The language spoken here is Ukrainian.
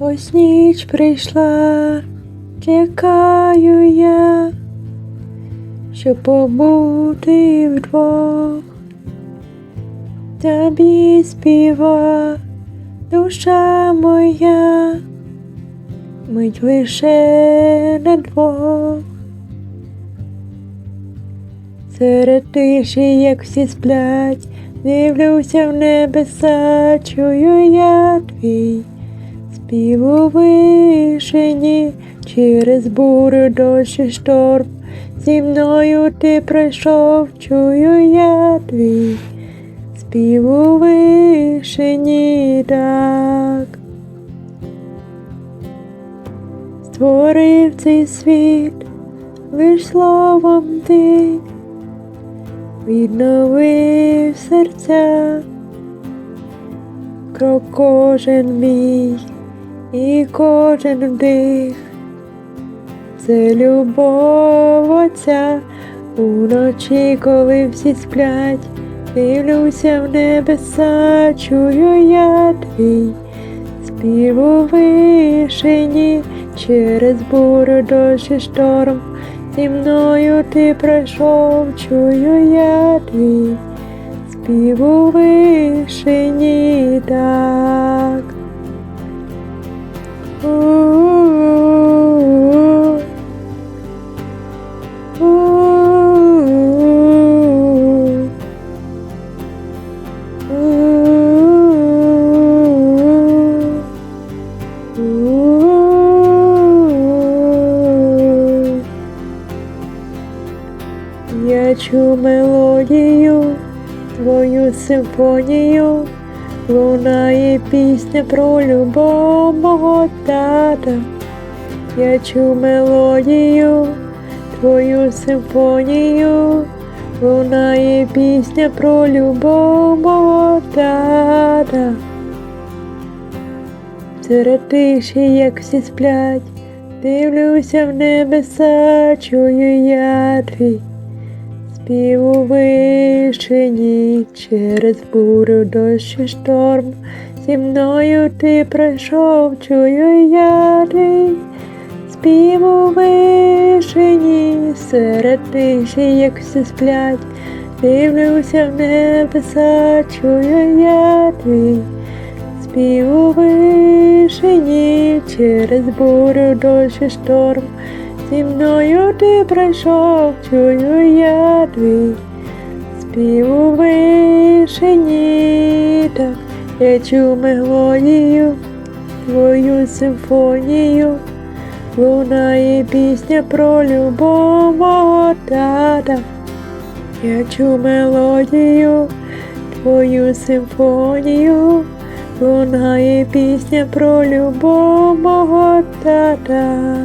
Ось ніч прийшла, чекаю я, щоб побути вдвох. Тобі співа душа моя, мить лише на двох. Серед тиші, як всі сплять, дивлюся в небеса, чую я твій спів у вишені, через бурю дощ і шторм. Зі мною ти пройшов, чую я твій спів у вишені так. Створив цей світ лиш словом ти, відновив серця, крок кожен мій і кожен вдих. Це любов Отця уночі, коли всі сплять, дивлюся в небеса, чую я твій спів у вишені, через бурю дощ і шторм. Зі мною ти пройшов, чую я твій спів у вишені так. Я чу мелодію, твою симфонію, лунає пісня про любов мого тата. Я чу мелодію, твою симфонію, лунає пісня про любов мого тата. Серед тиші, як всі сплять, дивлюся в небеса, чую я твій спів у вишені, через бурю дощ і шторм. Зі мною ти пройшов, чую я твій серед тиші, як всі сплять, дивлюся в небеса, чую я твій спів у вишені, через бурю дощ і шторм. Зі мною ти пройшов, чую я твій спів у вишені, так я чую мелодію, твою симфонію, лунає пісня про любов тата. Я чу мелодію, твою симфонію, лунає пісня про любов тата.